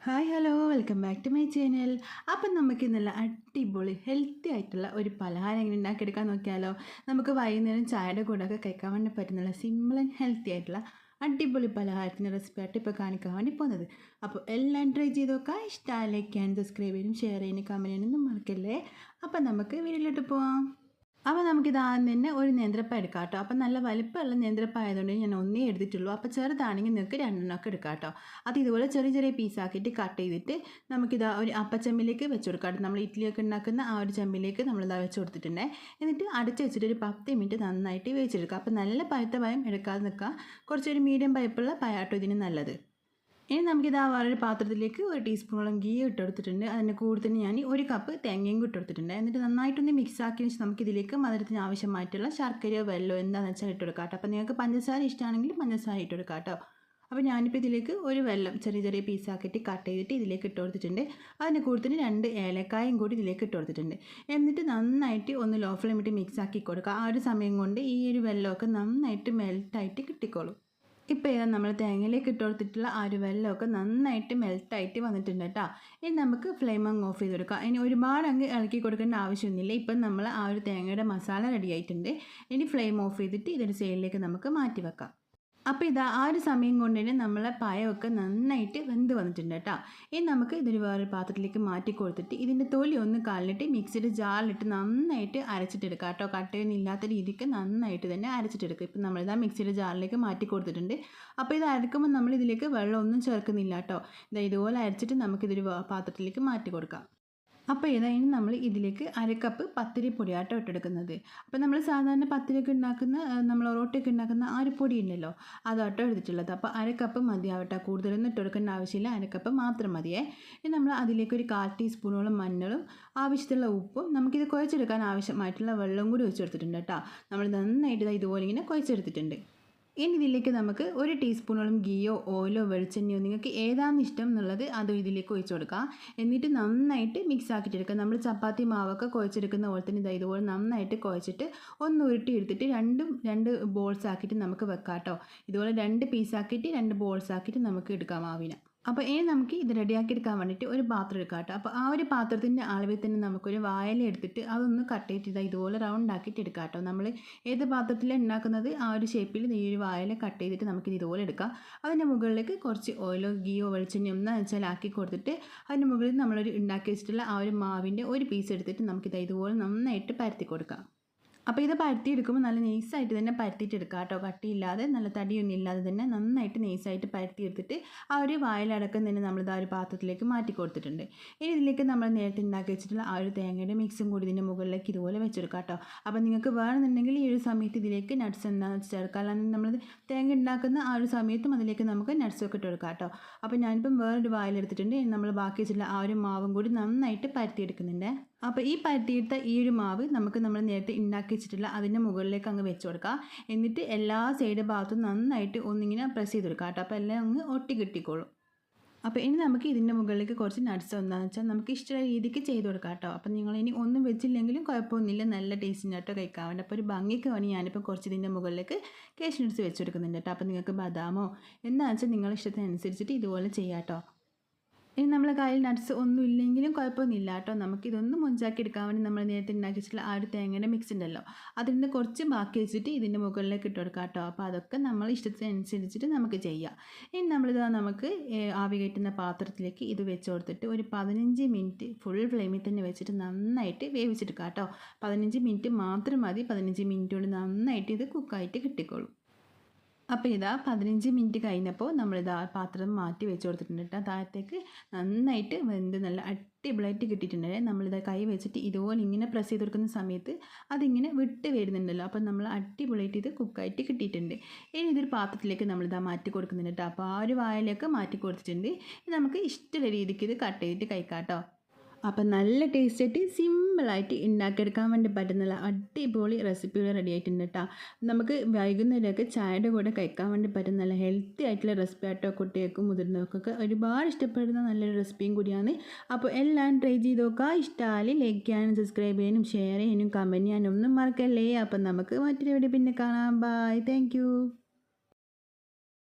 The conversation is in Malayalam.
Hi hello welcome back to my channel അപ്പം നമുക്ക് ഇന്നലെ അടിപൊളി ഹെൽത്തി ആയിട്ടുള്ള ഒരു പലഹാരം എങ്ങനെ ഉണ്ടാക്കിയെടുക്കാൻ നോക്കിയാലോ? നമുക്ക് വൈകുന്നേരം ചായയുടെ കൂടെ ഒക്കെ കഴിക്കാൻ വേണ്ടി പറ്റുന്നുള്ള സിമ്പിൾ ആൻഡ് ഹെൽത്തി ആയിട്ടുള്ള അടിപൊളി പലഹാരത്തിന്റെ റെസിപ്പി ആയിട്ട് ഇപ്പോൾ കാണിക്കാൻ വേണ്ടി പോകുന്നത്. അപ്പോൾ എല്ലാം ട്രൈ ചെയ്ത് നോക്കാം ഇഷ്ടമായി ലൈക്ക് ചെയ്യാൻ സബ്സ്ക്രൈബ് ചെയ്യാനും ഷെയർ ചെയ്യാനും കമന്റ് ചെയ്യാനൊന്നും മറക്കല്ലേ? അപ്പം നമുക്ക് വീഡിയോയിലോട്ട് പോവാം. അപ്പോൾ നമുക്കിത് ആദ്യം തന്നെ ഒരു നേന്ത്രപ്പ എടുക്കാം കേട്ടോ. അപ്പോൾ നല്ല വലിപ്പമുള്ള നേന്ത്രപ്പ ആയതുകൊണ്ട് ഞാൻ ഒന്നേ എടുത്തിട്ടുള്ളൂ. അപ്പോൾ ചെറുതാണെങ്കിൽ നിങ്ങൾക്ക് രണ്ടെണ്ണമൊക്കെ എടുക്കാം കേട്ടോ. അത് ഇതുപോലെ ചെറിയ ചെറിയ പീസാക്കിയിട്ട് കട്ട് ചെയ്തിട്ട് നമുക്കിത് ഒരു അപ്പച്ചമ്പിലേക്ക് വെച്ച് കൊടുക്കാം. നമ്മൾ ഇഡ്ഡലിയൊക്കെ ഉണ്ടാക്കുന്ന ആ ഒരു ചെമ്പിലേക്ക് നമ്മളിതാ വെച്ച് കൊടുത്തിട്ടുണ്ടെങ്കിൽ എന്നിട്ട് അടച്ച് വെച്ചിട്ട് ഒരു പത്ത് മിനിറ്റ് നന്നായിട്ട് വേവിച്ചെടുക്കുക. അപ്പോൾ നല്ല പഴുത്ത പയം എടുക്കാതെ നിൽക്കുക. കുറച്ചൊരു മീഡിയം പൈപ്പുള്ള പയാട്ടോ ഇതിന് നല്ലത്. ഇനി നമുക്കിത് ആ വേറൊരു പാത്രത്തിലേക്ക് ഒരു ടീസ്പൂണോളം ഗീ ഇട്ട് കൊടുത്തിട്ടുണ്ട് അതിന്റെ കൂടെ തന്നെ ഞാൻ ഒരു കപ്പ് തേങ്ങയും ഇട്ട് കൊടുത്തിട്ടുണ്ട് എന്നിട്ട് നന്നായിട്ടൊന്ന് മിക്സ് ആക്കി വെച്ച് നമുക്കിതിലേക്ക് മധുരത്തിന് ആവശ്യമായിട്ടുള്ള ശർക്കരയോ വെല്ലോ എന്താണെന്ന് വെച്ചാൽ ഇട്ട് കൊടുക്കാം കേട്ടോ അപ്പോൾ നിങ്ങൾക്ക് പഞ്ചസാര ഇഷ്ടമാണെങ്കിൽ പഞ്ചസാര ഇട്ട് കൊടുക്കാം കേട്ടോ അപ്പോൾ ഞാനിപ്പോൾ ഇതിലേക്ക് ഒരു വെള്ളം ചെറിയ ചെറിയ പീസാക്കിയിട്ട് കട്ട് ചെയ്തിട്ട് ഇതിലേക്ക് ഇട്ട് കൊടുത്തിട്ടുണ്ട്. അതിന്റെ കൂടുതൽ രണ്ട് ഏലക്കായും കൂടി ഇതിലേക്ക് ഇട്ട് കൊടുത്തിട്ടുണ്ട്. എന്നിട്ട് നന്നായിട്ട് ഒന്ന് ലോ ഫ്ലെയിമിട്ട് മിക്സ് ആക്കി കൊടുക്കുക. ആ ഒരു സമയം കൊണ്ട് ഈ ഒരു വെള്ളമൊക്കെ നന്നായിട്ട് മെൽട്ടായിട്ട് കിട്ടിക്കോളും. ഇപ്പോൾ ഇതാ നമ്മൾ തേങ്ങയിലേക്ക് ഇട്ട് കൊടുത്തിട്ടുള്ള ആ ഒരു വെള്ളമൊക്കെ നന്നായിട്ട് മെൽട്ടായിട്ട് വന്നിട്ടുണ്ട് കേട്ടോ. ഇനി നമുക്ക് ഫ്ലെയിം അങ്ങ് ഓഫ് ചെയ്ത് കൊടുക്കാം. ഇനി ഒരുപാട് അങ്ങ് ഇളക്കി കൊടുക്കേണ്ട ആവശ്യമൊന്നുമില്ല. ഇപ്പം നമ്മൾ ആ ഒരു തേങ്ങയുടെ മസാല റെഡി ആയിട്ടുണ്ട്. ഇനി ഫ്ലെയിം ഓഫ് ചെയ്തിട്ട് ഇതൊരു സൈഡിലേക്ക് നമുക്ക് മാറ്റി വെക്കാം. അപ്പോൾ ഇതാ ആ ഒരു സമയം കൊണ്ട് തന്നെ നമ്മളെ പായമൊക്കെ നന്നായിട്ട് വെന്ത് വന്നിട്ടുണ്ട് കേട്ടോ. ഇനി നമുക്ക് ഇതൊരു വേറെ പാത്രത്തിലേക്ക് മാറ്റി കൊടുത്തിട്ട് ഇതിന്റെ തൊലി ഒന്ന് കളഞ്ഞിട്ട് മിക്സിയുടെ ജാറിലിട്ട് നന്നായിട്ട് അരച്ചിട്ടെടുക്കുക കേട്ടോ. കട്ടയൊന്നും ഇല്ലാത്ത രീതിക്ക് നന്നായിട്ട് തന്നെ അരച്ചിട്ടെടുക്കുക ഇപ്പം നമ്മളിതാ മിക്സിയുടെ ജാറിലേക്ക് മാറ്റി കൊടുത്തിട്ടുണ്ട്. അപ്പോൾ ഇത് അരക്കുമ്പോൾ നമ്മൾ ഇതിലേക്ക് വെള്ളമൊന്നും ചേർക്കുന്നില്ല കേട്ടോ. ഇതാ ഇതുപോലെ അരച്ചിട്ട് നമുക്കിതൊരു പാത്രത്തിലേക്ക് മാറ്റി കൊടുക്കാം. അപ്പോൾ ഇനി നമ്മൾ ഇതിലേക്ക് അരക്കപ്പ് പത്തിരി പൊടിയാട്ടോ ഇട്ടെടുക്കുന്നത്. അപ്പോൾ നമ്മൾ സാധാരണ പത്തിരിയൊക്കെ ഉണ്ടാക്കുന്ന നമ്മൾ ഒറോട്ടയൊക്കെ ഉണ്ടാക്കുന്ന ആ ഒരു പൊടി ഉണ്ടല്ലോ അതാട്ടോ എടുത്തിട്ടുള്ളത്. അപ്പോൾ അര അരക്കപ്പ് മതിയാവട്ടെ കൂടുതലൊന്നും ഇട്ടെടുക്കേണ്ട ആവശ്യമില്ല. അര കപ്പ് മാത്രം മതിയേ. ഇനി നമ്മൾ അതിലേക്ക് ഒരു കാൽ ടീസ്പൂണോളം മഞ്ഞളും ആവശ്യത്തിലുള്ള ഉപ്പും നമുക്കിത് കുഴച്ചെടുക്കാൻ ആവശ്യമായിട്ടുള്ള വെള്ളം കൂടി ഒഴിച്ചെടുത്തിട്ടുണ്ട് കേട്ടോ. നമ്മൾ നന്നായിട്ട് ഇതുപോലെ ഇങ്ങനെ കുഴച്ചെടുത്തിട്ടുണ്ട്. ഇനി ഇതിലേക്ക് നമുക്ക് ഒരു ടീസ്പൂണോളം ഗീയോ ഓയിലോ വെളിച്ചെണ്ണയോ നിങ്ങൾക്ക് ഏതാണ് ഇഷ്ടം എന്നുള്ളത് അത് ഇതിലേക്ക് ഒഴിച്ചു കൊടുക്കുക എന്നിട്ട് നന്നായിട്ട് മിക്സ് ആക്കിയിട്ടെടുക്കുക. നമ്മൾ ചപ്പാത്തി മാവൊക്കെ കുഴച്ചെടുക്കുന്ന പോലെ തന്നെ ഇതുപോലെ നന്നായിട്ട് കുഴച്ചിട്ട് ഒന്ന് ഉരുട്ടി എടുത്തിട്ട് രണ്ടും രണ്ട് ബോൾസ് ആക്കിയിട്ട് നമുക്ക് വെക്കാം കേട്ടോ ഇതുപോലെ രണ്ട് പീസാക്കിയിട്ട് രണ്ട് ബോൾസ് ആക്കിയിട്ട് നമുക്ക് എടുക്കാം മാവിനെ. അപ്പോൾ ഇനി നമുക്ക് ഇത് റെഡിയാക്കി എടുക്കാൻ വേണ്ടിയിട്ട് ഒരു പാത്രം എടുക്കാം കേട്ടോ. അപ്പോൾ ആ ഒരു പാത്രത്തിന്റെ അളവിൽ തന്നെ നമുക്കൊരു വായല എടുത്തിട്ട് അതൊന്ന് കട്ട് ചെയ്തിട്ട് ഇതുപോലെ റൗണ്ട് ആക്കിയിട്ട് എടുക്കാം കേട്ടോ. നമ്മൾ ഏത് പാത്രത്തിലാണ് ഉണ്ടാക്കുന്നത് ആ ഒരു ഷേപ്പിൽ ഈ ഒരു വായല കട്ട് ചെയ്തിട്ട് നമുക്കിത് ഇതുപോലെ എടുക്കാം. അതിന്റെ മുകളിലേക്ക് കുറച്ച് ഓയിലോ ഗീയോ വെളിച്ചെണ്ണയോ എന്ന് വെച്ചാൽ ആക്കി കൊടുത്തിട്ട് അതിന്റെ മുകളിൽ നമ്മളൊരു ഉണ്ടാക്കി വെച്ചിട്ടുള്ള ആ ഒരു മാവിന്റെ ഒരു പീസ് എടുത്തിട്ട് നമുക്കിത് ഇതുപോലെ നന്നായിട്ട് പരത്തി കൊടുക്കാം. അപ്പോൾ ഇത് പരത്തിയെടുക്കുമ്പോൾ നല്ല നെയ്സായിട്ട് തന്നെ പരത്തിയിട്ടെടുക്കുക കേട്ടോ. കട്ടിയില്ലാതെ നല്ല തടിയൊന്നും ഇല്ലാതെ തന്നെ നന്നായിട്ട് നെയ്സായിട്ട് പരത്തിയെടുത്തിട്ട് ആ ഒരു വായിലടക്കം തന്നെ നമ്മളിത് ആ ഒരു പാത്രത്തിലേക്ക് മാറ്റി കൊടുത്തിട്ടുണ്ട്. ഇനി ഇതിലേക്ക് നമ്മൾ നേരത്തെ ഉണ്ടാക്കി വെച്ചിട്ടുള്ള ആ ഒരു തേങ്ങയുടെ മിക്സും കൂടി ഇതിന്റെ മുകളിലേക്ക് ഇതുപോലെ വെച്ചെടുക്കാം കേട്ടോ. അപ്പോൾ നിങ്ങൾക്ക് വേണമെന്നുണ്ടെങ്കിൽ ഈ ഒരു സമയത്ത് ഇതിലേക്ക് നട്ട്സ് എന്താണെന്ന് വെച്ച് ചേർക്കാം. അല്ലാതെ നമ്മൾ തേങ്ങ ഉണ്ടാക്കുന്ന ആ ഒരു സമയത്തും അതിലേക്ക് നമുക്ക് നട്ട്സ് ഒക്കെ ഇട്ട് കൊടുക്കാം കേട്ടോ. അപ്പോൾ ഞാനിപ്പം വേറൊരു വായിലെടുത്തിട്ടുണ്ട്. നമ്മൾ ബാക്കി വെച്ചിട്ടുള്ള ആ ഒരു മാവും കൂടി നന്നായിട്ട് പരത്തിയെടുക്കുന്നുണ്ട്. അപ്പോൾ ഈ പരത്തിയിട്ട ഈ ഒരു മാവ് നമുക്ക് നമ്മൾ നേരത്തെ ഉണ്ടാക്കി വെച്ചിട്ടുള്ള അതിന്റെ മുകളിലേക്ക് അങ്ങ് വെച്ച് കൊടുക്കുക എന്നിട്ട് എല്ലാ സൈഡ് ഭാഗത്തും നന്നായിട്ട് ഒന്നിങ്ങനെ പ്രസ് ചെയ്ത് കൊടുക്കുക കേട്ടോ. അപ്പോൾ എല്ലാം അങ്ങ് ഒട്ടി കിട്ടിക്കോളും. അപ്പോൾ ഇനി നമുക്ക് ഇതിന്റെ മുകളിലേക്ക് കുറച്ച് നട്ട്സ് എന്താണെന്ന് വെച്ചാൽ നമുക്ക് ഇഷ്ടമുള്ള രീതിക്ക് ചെയ്ത് കൊടുക്കാം കേട്ടോ. അപ്പോൾ നിങ്ങൾ ഇനി ഒന്നും വെച്ചില്ലെങ്കിലും കുഴപ്പമൊന്നുമില്ല. നല്ല ടേസ്റ്റിന് കേട്ടോ കഴിക്കാൻ വേണ്ടി അപ്പോൾ ഒരു ഭംഗിക്ക് വേണ്ടി ഞാനിപ്പോൾ കുറച്ച് ഇതിന്റെ മുകളിലേക്ക് കേശ് നട്ട്സ് വെച്ച് കൊടുക്കുന്നുണ്ട് കേട്ടോ. അപ്പോൾ നിങ്ങൾക്ക് ബദാമോ എന്താണെന്ന് വെച്ചാൽ നിങ്ങളുടെ ഇഷ്ടത്തിനനുസരിച്ചിട്ട് ഇതുപോലെ ചെയ്യാം കേട്ടോ. ഇനി നമ്മളെ കയ്യിൽ നട്ട്സ് ഒന്നും ഇല്ലെങ്കിലും കുഴപ്പമൊന്നുമില്ല കേട്ടോ. നമുക്കിതൊന്ന് മുഞ്ചാക്കി എടുക്കാൻ വേണ്ടി നമ്മൾ നേരത്തെ ഉണ്ടാക്കി വെച്ചിട്ടുള്ള ആ ഒരു തേങ്ങയുടെ മിക്സ് ഉണ്ടല്ലോ. അതിൽ നിന്ന് കുറച്ച് ബാക്കി വെച്ചിട്ട് ഇതിന്റെ മുകളിലേക്ക് ഇട്ട് കൊടുക്കാം കേട്ടോ. അപ്പോൾ അതൊക്കെ നമ്മൾ ഇഷ്ടത്തിനനുസരിച്ചിട്ട് നമുക്ക് ചെയ്യാം. ഇനി നമ്മളിത് നമുക്ക് ആവി കയറ്റുന്ന പാത്രത്തിലേക്ക് ഇത് വെച്ച് കൊടുത്തിട്ട് ഒരു പതിനഞ്ച് മിനിറ്റ് ഫുൾ ഫ്ലെയിമിൽ തന്നെ വെച്ചിട്ട് നന്നായിട്ട് വേവിച്ചെടുക്കാം കേട്ടോ. പതിനഞ്ച് മിനിറ്റ് മാത്രം മതി. പതിനഞ്ച് മിനിറ്റ് കൊണ്ട് നന്നായിട്ട് ഇത് കുക്കായിട്ട് കിട്ടിക്കോളും. അപ്പോൾ ഇതാ പതിനഞ്ച് മിനിറ്റ് കഴിഞ്ഞപ്പോൾ നമ്മളിതാ പാത്രം മാറ്റി വെച്ച് കൊടുത്തിട്ടുണ്ട് കേട്ടോ. താഴത്തേക്ക് നന്നായിട്ട് വെന്ത് നല്ല അടിപൊളിയായിട്ട് കിട്ടിയിട്ടുണ്ട്. നമ്മളിതാ കൈ വെച്ചിട്ട് ഇതുപോലെ ഇങ്ങനെ പ്രസ് ചെയ്ത് കൊടുക്കുന്ന സമയത്ത് അതിങ്ങനെ വിട്ട് വരുന്നുണ്ടല്ലോ. അപ്പോൾ നമ്മൾ അടിപൊളിയായിട്ട് ഇത് കുക്കായിട്ട് കിട്ടിയിട്ടുണ്ട്. ഇനി ഇതൊരു പാത്രത്തിലേക്ക് നമ്മളിതാ മാറ്റി കൊടുക്കുന്നുണ്ട് കേട്ടോ. അപ്പോൾ ആ ഒരു വായലൊക്കെ മാറ്റി കൊടുത്തിട്ടുണ്ട്. നമുക്ക് ഇഷ്ടമുള്ള രീതിക്ക് ഇത് കട്ട് ചെയ്തിട്ട് കഴിക്കാം കേട്ടോ. അപ്പം നല്ല ടേസ്റ്റ് ആയിട്ട് സിമ്പിളായിട്ട് ഉണ്ടാക്കിയെടുക്കാൻ വേണ്ടി പറ്റുന്ന അടിപൊളി റെസിപ്പികൾ റെഡി ആയിട്ടുണ്ട് കേട്ടോ നമുക്ക് വൈകുന്നേരമൊക്കെ ചായയുടെ കൂടെ കഴിക്കാൻ വേണ്ടി പറ്റുന്ന നല്ല ഹെൽത്തി ആയിട്ടുള്ള റെസിപ്പി ആട്ടോ കുട്ടികൾക്കും മുതിർന്നവർക്കൊക്കെ ഒരുപാട് ഇഷ്ടപ്പെടുന്ന നല്ലൊരു റെസിപ്പിയും കൂടിയാണ്. അപ്പോൾ എല്ലാം ട്രൈ ചെയ്ത് നോക്കുക ഇഷ്ടമായി ലൈക്ക് ചെയ്യാനും സബ്സ്ക്രൈബ് ചെയ്യാനും ഷെയർ ചെയ്യാനും കമന്റ് ചെയ്യാനും ഒന്നും മറക്കല്ലേ. അപ്പം നമുക്ക് മറ്റൊരു വീഡിയോ പിന്നെ കാണാം. Bye thank